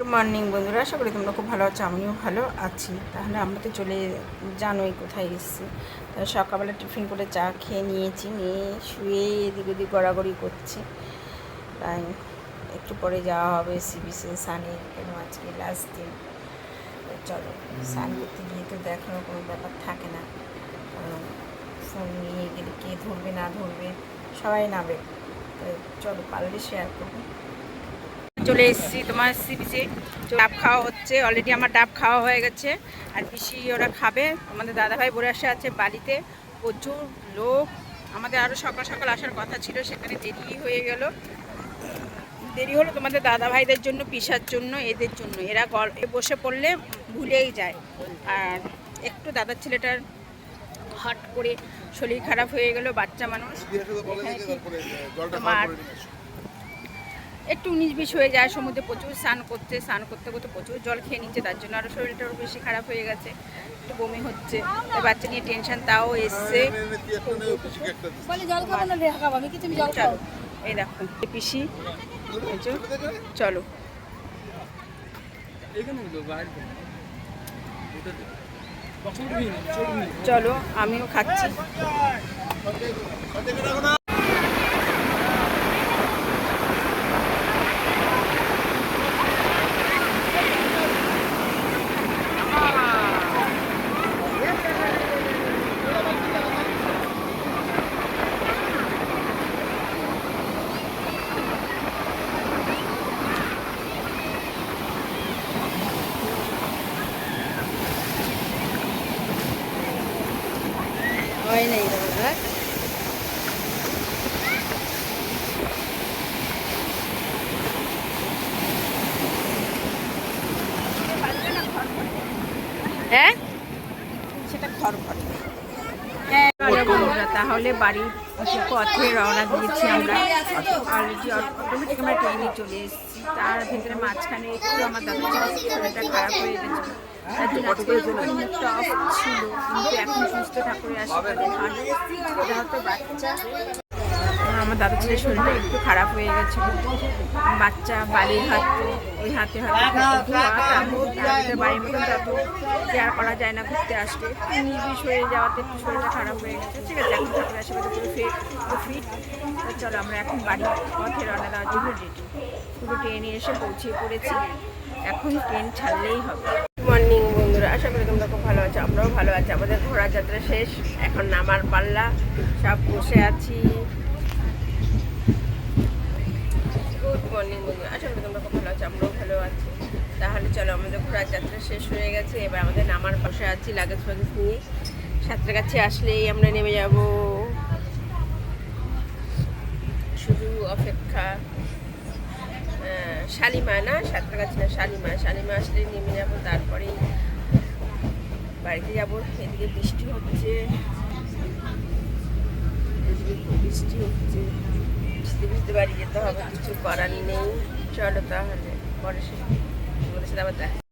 Good morning বন্ধুরা। আশা করি তোমরা খুব ভালো আছো, আমিও ভালো আছি। তাহলে আমরা তো চলে জানোই কোথায় এসেছি। তা সকালবেলা টিফিন করে চা খেয়ে নিয়েছি, নিয়ে শুয়ে এদিক ওদিক গড়াগড়ি করছি। তাই একটু পরে যাওয়া হবে সিবিসি সানে, কেন আজকে লাস্ট দিন। চলো, স্নান করতে গিয়ে তো দেখানোর কোনো ব্যাপার থাকে না। ফোন নিয়ে গেলে কে ধরবে, না ধরবে, সবাই নাবে তো চলো, পারলে শেয়ার করব। চলে এসেছি তোমার সিবিসি ডাব খাওয়া হচ্ছে অলরেডি আমার ডাব খাওয়া হয়ে গেছে। আর পিসি ওরা খাবে। আমাদের দাদাভাই বলে আসে আছে বাড়িতে। প্রচুর লোক। আমাদের আরও সকাল সকাল আসার কথা ছিল সেখানে দেরি হয়ে গেল। দেরি হলো তোমাদের দাদাভাইদের জন্য পিসার জন্য এদের জন্য। এরা গল্পে বসে পড়লে ভুলেই যায়। আর একটু দাদার ছেলেটার হট করে শরীর খারাপ হয়ে গেল বাচ্চা মানুষ। একটু উনিশ বিশ হয়ে যায় সমুদ্রে প্রচুর স্নান করতে স্নান করতে করতে প্রচুর জল খেয়ে নিচ্ছে তার জন্য আরও শরীরটা আরও বেশি খারাপ হয়ে গেছে একটু বমি হচ্ছে বাচ্চা নিয়ে টেনশন তাও এসছে। বলে জল খাব না রে খাব আমি কি তুমি জল খাও চলো এই দেখো পিসি চলো। চলো আমিও খাচ্ছি। হয় নাই দাদা হ্যাঁ সেটা খড় খড় হ্যাঁ বন্ধুরা, তাহলে বাড়ির পথে রওনা দিয়েছি আমরা। অলরেডি অটোমেটিক আমরা ট্রেনে চলে এসেছি। তার ভিতরে মাঝখানে একটু আমার দাদা খারাপ হয়ে গেছে। তার ছিল। কিন্তু এখন সুস্থ ঠাকুরের আশীর্বাদে ভালো। বাচ্চা। আমার দাদা ছেলের শরীরটা একটু খারাপ হয়ে গেছিল। বাচ্চা বালির হাত ওই হাতে হাতে বাড়ির মতন তত কেয়ার করা যায় না ঘুরতে আসতে। নির্বিষ হয়ে যাওয়াতে একটু শরীরটা খারাপ হয়ে গেছে। ঠিক আছে এখন ঠাকুরের আশীর্বাদে পুরো ফিট পুরো ফিট। তো চলো আমরা এখন বাড়ির পথে রওনা দেওয়ার জন্য রেডি পুরো ট্রেনে এসে পৌঁছে পড়েছি। এখন ট্রেন ছাড়লেই হবে। মর্নিং বন্ধুরা আশা করি তোমরা খুব ভালো আছো আমরাও ভালো আছি। আমাদের ঘোড়া যাত্রা শেষ এখন নামার পাল্লা সব বসে আছি। মর্নিং বন্ধুরা আশা করি তোমরা ভালো আছো, আমরাও ভালো আছি। তাহলে চলো, আমাদের ঘোরার যাত্রা শেষ হয়ে গেছে, এবার আমাদের নামার পাশে আছি লাগেজ ফাগেজ নিয়ে। সাঁতরাগাছি আসলেই আমরা নেমে যাব। শুধু অপেক্ষা শালিমা না সাঁতরাগাছি না, শালিমা। শালিমা আসলে নেমে যাব, তারপরেই বাড়িতে যাব। এদিকে বৃষ্টি হচ্ছে। বৃষ্টি হচ্ছে। বুঝতে বুঝতে বাড়ি যেতে হবে কিছু করার নেই। চলো তাহলে পরে সে তোমাদের সাথে